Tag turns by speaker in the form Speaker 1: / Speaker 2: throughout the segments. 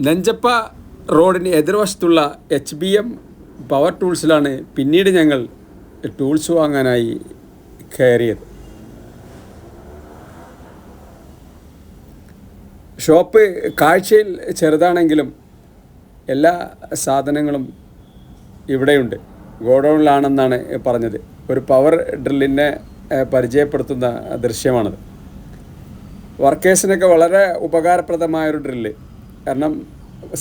Speaker 1: നെഞ്ചപ്പ റോഡിന് എതിർവശത്തുള്ള H B M power ടൂൾസിലാണ് പിന്നീട് ഞങ്ങൾ ടൂൾസ് വാങ്ങാനായി കയറിയത്. ഷോപ്പ് കാഴ്ചയിൽ ചെറുതാണെങ്കിലും എല്ലാ സാധനങ്ങളും ഇവിടെയുണ്ട്. ഗോഡൗണിലാണെന്നാണ് പറഞ്ഞത്. ഒരു പവർ ഡ്രില്ലിനെ പരിചയപ്പെടുത്തുന്ന ദൃശ്യമാണത്. വർക്കേഴ്സിനൊക്കെ വളരെ ഉപകാരപ്രദമായൊരു ഡ്രില്ല്. കാരണം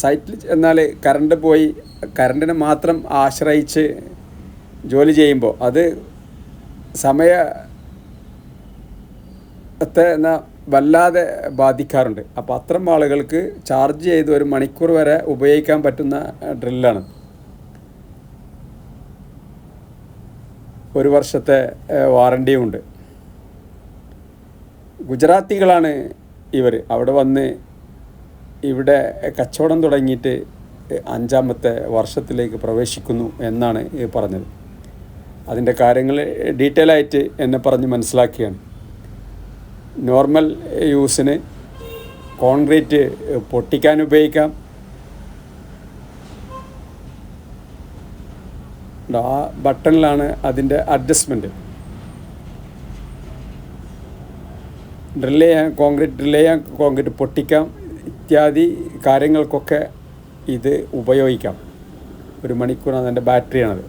Speaker 1: സൈറ്റിൽ എന്നാൽ കറണ്ട് പോയി കറണ്ടിനെ മാത്രം ആശ്രയിച്ച് ജോലി ചെയ്യുമ്പോൾ അത് സമയത്തെ വല്ലാതെ ബാധിക്കാറുണ്ട്. അപ്പോൾ അത്തരം ആളുകൾക്ക് ചാർജ് ചെയ്ത് ഒരു മണിക്കൂർ വരെ ഉപയോഗിക്കാൻ പറ്റുന്ന ഡ്രില്ലാണ് ഒരു വർഷത്തെ വാറണ്ടിയുമുണ്ട് ഗുജറാത്തികളാണ് ഇവർ അവിടെ വന്ന് ഇവിടെ കച്ചവടം തുടങ്ങിയിട്ട് അഞ്ചാമത്തെ വർഷത്തിലേക്ക് പ്രവേശിക്കുന്നു എന്നാണ് പറഞ്ഞത്. അതിന്റെ കാര്യങ്ങൾ ഡീറ്റെയിൽ ആയിട്ട് എന്നെ പറഞ്ഞ് മനസ്സിലാക്കിയാണ്. നോർമൽ യൂസിന് കോൺക്രീറ്റ് പൊട്ടിക്കാൻ ഉപയോഗിക്കാം. ആ ബട്ടണിലാണ് അതിന്റെ അഡ്ജസ്റ്റ്മെന്റ് ഡ്രില്ല് ചെയ്യാൻ കോൺക്രീറ്റ് ഡ്രില്ല് ചെയ്യാൻ കോൺക്രീറ്റ് പൊട്ടിക്കാം. ഇത്യാദി കാര്യങ്ങൾക്കൊക്കെ ഇത് ഉപയോഗിക്കാം. ഒരു മണിക്കൂറാണ് അതിന്റെ ബാറ്ററിയാണത്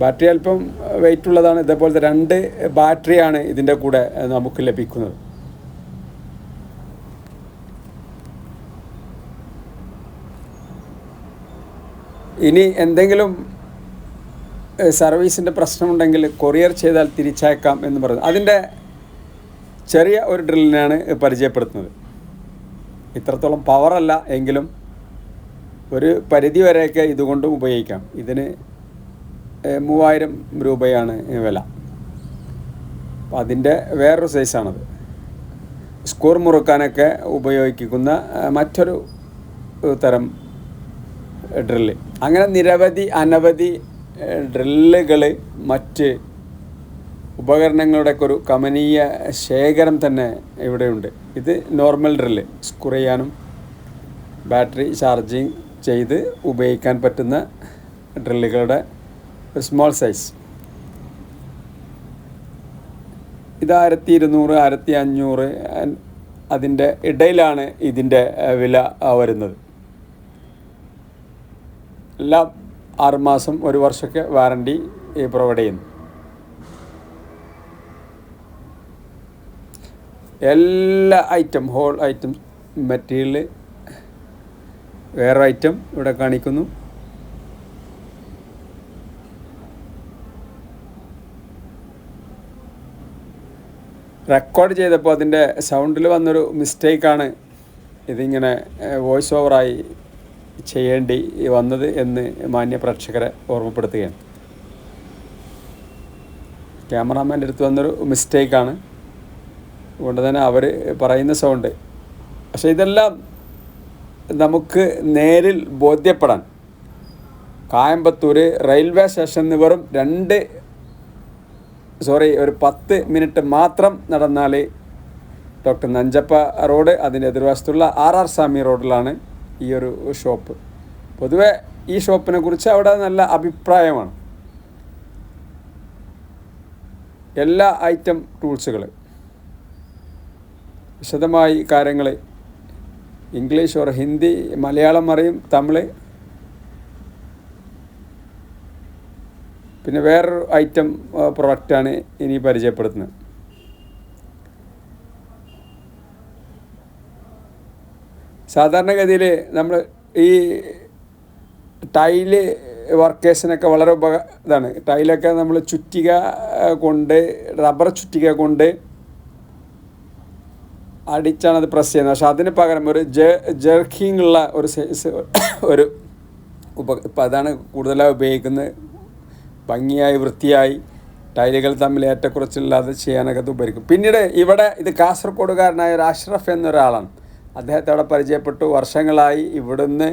Speaker 1: ബാറ്ററി അല്പം വെയിറ്റ് ഉള്ളതാണ്. ഇതേപോലത്തെ രണ്ട് ബാറ്ററിയാണ് ഇതിന്റെ കൂടെ നമുക്ക് ലഭിക്കുന്നത്. ഇനി എന്തെങ്കിലും സർവീസിന്റെ പ്രശ്നമുണ്ടെങ്കിൽ കൊറിയർ ചെയ്താൽ തിരിച്ചയക്കാം എന്ന് പറയുന്നത് അതിന്റെ ചെറിയ ഒരു ഡ്രില്ലിനാണ് പരിചയപ്പെടുത്തുന്നത്. ഇത്രത്തോളം പവറല്ല എങ്കിലും ഒരു പരിധി വരെയൊക്കെ ഇതുകൊണ്ട് ഉപയോഗിക്കാം. ഇതിന് മൂവായിരം രൂപയാണ് വില. അപ്പം അതിന്റെ വേറൊരു സൈസാണത് സ്കോർ മുറുക്കാനൊക്കെ ഉപയോഗിക്കുന്ന മറ്റൊരു തരം ഡ്രില്ല് അങ്ങനെ നിരവധി അനവധി ഡ്രില്ലുകൾ മറ്റ് ഉപകരണങ്ങളുടെയൊക്കെ ഒരു കമനീയ ശേഖരം തന്നെ ഇവിടെയുണ്ട്. ഇത് നോർമൽ ഡ്രില്ല് സ്ക്രൂ ചെയ്യാനും ബാറ്ററി ചാർജിങ് ചെയ്ത് ഉപയോഗിക്കാൻ പറ്റുന്ന ഡ്രില്ലുകളുടെ ഒരു സ്മോൾ സൈസ് ഇത് ആയിരത്തി ഇരുന്നൂറ് ആയിരത്തി അഞ്ഞൂറ് അതിന്റെ ഇടയിലാണ് ഇതിന്റെ വില വരുന്നത്. എല്ലാം ആറുമാസം ഒരു വർഷമൊക്കെ വാറണ്ടി പ്രൊവൈഡ് ചെയ്യുന്നു. എല്ലാ ഐറ്റം ഹോൾ ഐറ്റം മെറ്റീരിയൽ വേറെ ഐറ്റം ഇവിടെ കാണിക്കുന്നു. റെക്കോർഡ് ചെയ്തപ്പോൾ അതിന്റെ സൗണ്ടിൽ വന്നൊരു മിസ്റ്റേക്കാണ് ഇതിങ്ങനെ വോയിസ് ഓവറായി ചെയ്യേണ്ടി വന്നത് എന്ന് മാന്യ പ്രേക്ഷകരെ ഓർമ്മപ്പെടുത്തുകയാണ്. ക്യാമറാമാന്റെ അടുത്ത് വന്നൊരു മിസ്റ്റേക്കാണ് അതുകൊണ്ട് തന്നെ അവർ പറയുന്ന സൗണ്ട് പക്ഷേ ഇതെല്ലാം നമുക്ക് നേരിൽ ബോധ്യപ്പെടാൻ കായമ്പത്തൂർ റെയിൽവേ സ്റ്റേഷനിൽ വെറും രണ്ട് സോറി ഒരു പത്ത് മിനിറ്റ് മാത്രം നടന്നാൽ ഡോക്ടർ നഞ്ചപ്പ റോഡ് അതിന്റെ എതിർവശത്തുള്ള ആർ ആർ സ്വാമി റോഡിലാണ് ഈ ഒരു ഷോപ്പ് പൊതുവെ ഈ ഷോപ്പിനെ കുറിച്ച് അവിടെ നല്ല അഭിപ്രായമാണ്. എല്ലാ ഐറ്റം ടൂൾസുകൾ വിശദമായി കാര്യങ്ങൾ ഇംഗ്ലീഷ് ഓർ ഹിന്ദി മലയാളം അറിയും തമിഴ്. പിന്നെ വേറൊരു ഐറ്റം പ്രൊഡക്റ്റാണ് ഇനി പരിചയപ്പെടുത്തുന്നത്. സാധാരണഗതിയിൽ നമ്മൾ ഈ ടൈൽ വർക്കേഴ്സിനൊക്കെ വളരെ ഉപക ഇതാണ്. ടൈലൊക്കെ നമ്മൾ ചുറ്റിക കൊണ്ട് റബ്ബർ ചുറ്റിക കൊണ്ട് അടിച്ചാണ് അത് പ്രസ് ചെയ്യുന്നത്. പക്ഷെ അതിന് പകരം ഒരു ജെ ജെർക്കിങ് ഉള്ള ഒരു ഒരു ഉപ ഇപ്പം അതാണ് കൂടുതലായി ഉപയോഗിക്കുന്നത്. ഭംഗിയായി വൃത്തിയായി ടൈലുകൾ തമ്മിൽ ഏറ്റക്കുറച്ചില്ലാതെ ചെയ്യാനൊക്കെ ഉപയോഗിക്കും പിന്നീട് ഇവിടെ ഇത് കാസർഗോഡുകാരനായ ഒരു അഷ്റഫ് എന്നൊരാളാണ്. അദ്ദേഹത്തെ അവിടെ പരിചയപ്പെട്ടു. വർഷങ്ങളായി ഇവിടുന്ന്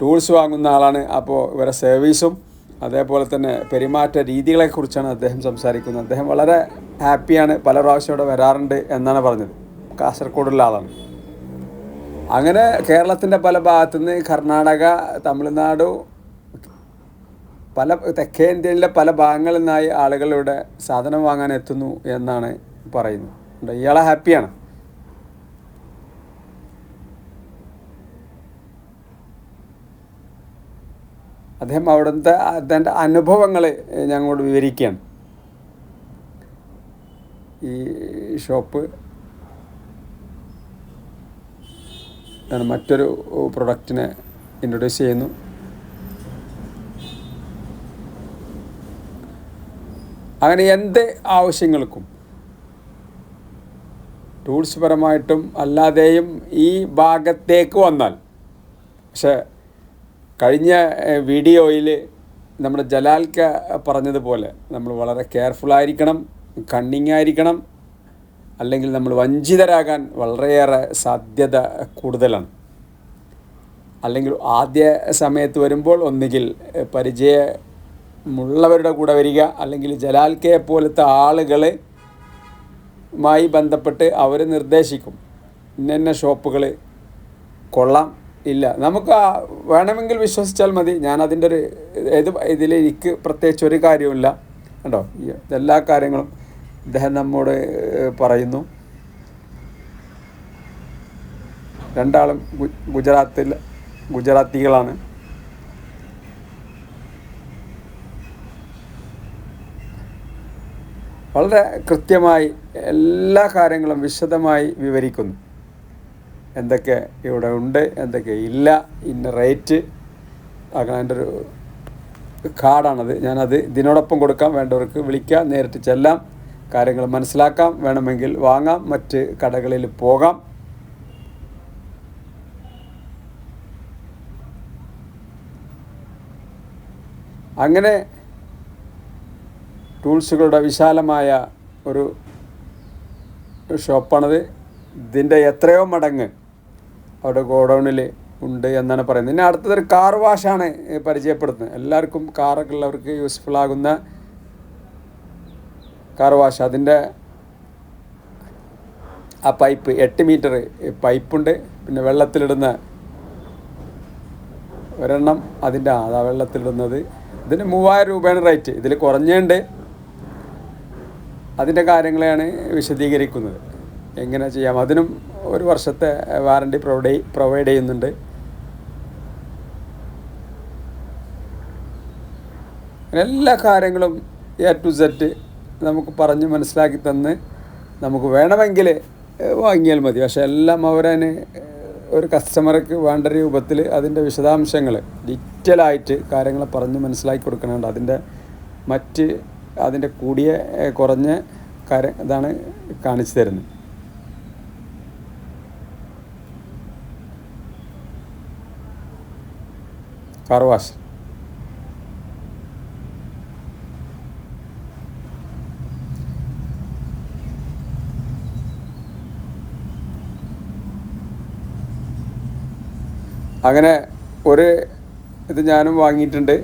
Speaker 1: ടൂൾസ് വാങ്ങുന്ന ആളാണ്. അപ്പോൾ ഇവരെ സർവീസും അതേപോലെ തന്നെ പെരുമാറ്റ രീതികളെക്കുറിച്ചാണ് അദ്ദേഹം സംസാരിക്കുന്നത്. അദ്ദേഹം വളരെ ഹാപ്പിയാണ് പല പ്രാവശ്യം ഇവിടെ വരാറുണ്ട് എന്നാണ് പറഞ്ഞത്. കാസർഗോഡുള്ള ആളാണ് അങ്ങനെ കേരളത്തിന്റെ പല ഭാഗത്തു നിന്ന് കർണാടക തമിഴ്നാട് പല തെക്കേ ഇന്ത്യയിലെ പല ഭാഗങ്ങളിൽ നിന്നായി ആളുകൾ ഇവിടെ സാധനം വാങ്ങാൻ എത്തുന്നു എന്നാണ് പറയുന്നത്. ഇയാളെ ഹാപ്പിയാണ്. അദ്ദേഹം അവിടുത്തെ അതിന്റെ അനുഭവങ്ങൾ ഞങ്ങളോട് വിവരിക്കുകയാണ്. ഈ ഷോപ്പ് ഞാൻ മറ്റൊരു പ്രൊഡക്റ്റിനെ ഇൻട്രൊഡ്യൂസ് ചെയ്യുന്നു. അങ്ങനെ എന്ത് ആവശ്യങ്ങൾക്കും ടൂൾസ് പരമായിട്ടും അല്ലാതെയും ഈ ഭാഗത്തേക്ക് വന്നാൽ പക്ഷേ കഴിഞ്ഞ വീഡിയോയിൽ നമ്മുടെ ജലാൽക്ക പറഞ്ഞതുപോലെ നമ്മൾ വളരെ കെയർഫുൾ ആയിരിക്കണം കണ്ണിങ് ആയിരിക്കണം അല്ലെങ്കിൽ നമ്മൾ വഞ്ചിതരാകാൻ വളരെയേറെ സാധ്യത കൂടുതലാണ്. അല്ലെങ്കിൽ ആദ്യ സമയത്ത് വരുമ്പോൾ ഒന്നുകിൽ പരിചയമുള്ളവരുടെ കൂടെ വരിക അല്ലെങ്കിൽ ജലാൽക്കയെ പോലത്തെ ആളുകളെ മായി ബന്ധപ്പെട്ട് അവർ നിർദ്ദേശിക്കും. ഇന്ന ഷോപ്പുകൾ കൊള്ളാം ഇല്ല. നമുക്ക് ആ വേണമെങ്കിൽ വിശ്വസിച്ചാൽ മതി. ഞാൻ അതിന്റെ ഒരു ഏത് ഇതിൽ എനിക്ക് പ്രത്യേകിച്ച് ഒരു കാര്യമില്ല കേട്ടോ ഈ എല്ലാ കാര്യങ്ങളും ഇദ്ദേഹം നമ്മോട് പറയുന്നു. രണ്ടാളും ഗുജറാത്തിൽ ഗുജറാത്തികളാണ്. വളരെ കൃത്യമായി എല്ലാ കാര്യങ്ങളും വിശദമായി വിവരിക്കുന്നു. എന്തൊക്കെ ഇവിടെ ഉണ്ട് എന്തൊക്കെ ഇല്ല ഇന്ന റേറ്റ് അങ്ങനെ ഒരു കാർഡാണത്. ഞാനത് ഇതിനോടൊപ്പം കൊടുക്കാം. വേണ്ടവർക്ക് വിളിക്കാം. നേരിട്ട് ചെല്ലാം. കാര്യങ്ങൾ മനസ്സിലാക്കാം. വേണമെങ്കിൽ വാങ്ങാം. മറ്റ് കടകളിൽ പോകാം. അങ്ങനെ ടൂൾസുകളുടെ വിശാലമായ ഒരു ഷോപ്പാണത്. ഇതിന്റെ എത്രയോ മടങ്ങ് അവിടെ ഗോഡൗണിൽ ഉണ്ട് എന്നാണ് പറയുന്നത്. ഇനി അടുത്തതൊരു കാർ വാഷാണ് പരിചയപ്പെടുത്തുന്നത്. എല്ലാവർക്കും കാറൊക്കെ ഉള്ളവർക്ക് യൂസ്ഫുൾ ആകുന്ന കാർ വാഷ് അതിന്റെ ആ പൈപ്പ് എട്ട് മീറ്റർ പൈപ്പുണ്ട്. പിന്നെ വെള്ളത്തിലിടുന്ന ഒരെണ്ണം അതിന്റെ അതാ വെള്ളത്തിലിടുന്നത്. ഇതിന് മൂവായിരം രൂപയാണ് റേറ്റ്. ഇതിൽ കുറഞ്ഞുണ്ട്. അതിന്റെ കാര്യങ്ങളെയാണ് വിശദീകരിക്കുന്നത്. എങ്ങനെ ചെയ്യാം? അതിനും ഒരു വർഷത്തെ വാറണ്ടി പ്രൊവൈഡ് പ്രൊവൈഡ് ചെയ്യുന്നുണ്ട്. എല്ലാ കാര്യങ്ങളും എ ടു സെറ്റ് നമുക്ക് പറഞ്ഞ് മനസ്സിലാക്കി തന്ന് നമുക്ക് വേണമെങ്കിൽ വാങ്ങിയാൽ മതി. പക്ഷേ എല്ലാം അവരതിന് ഒരു കസ്റ്റമർക്ക് വേണ്ട രൂപത്തിൽ അതിന്റെ വിശദാംശങ്ങൾ ഡീറ്റെയിലായിട്ട് കാര്യങ്ങൾ പറഞ്ഞ് മനസ്സിലാക്കി കൊടുക്കണുണ്ട്. അതിന്റെ മറ്റ് അതിന്റെ കൂടിയ കുറഞ്ഞ കാര്യം ഇതാണ് കാണിച്ചു തരുന്നത്. കാർ വാഷ് അങ്ങനെ ഒരു ഇത് ഞാനും വാങ്ങിയിട്ടുണ്ട്.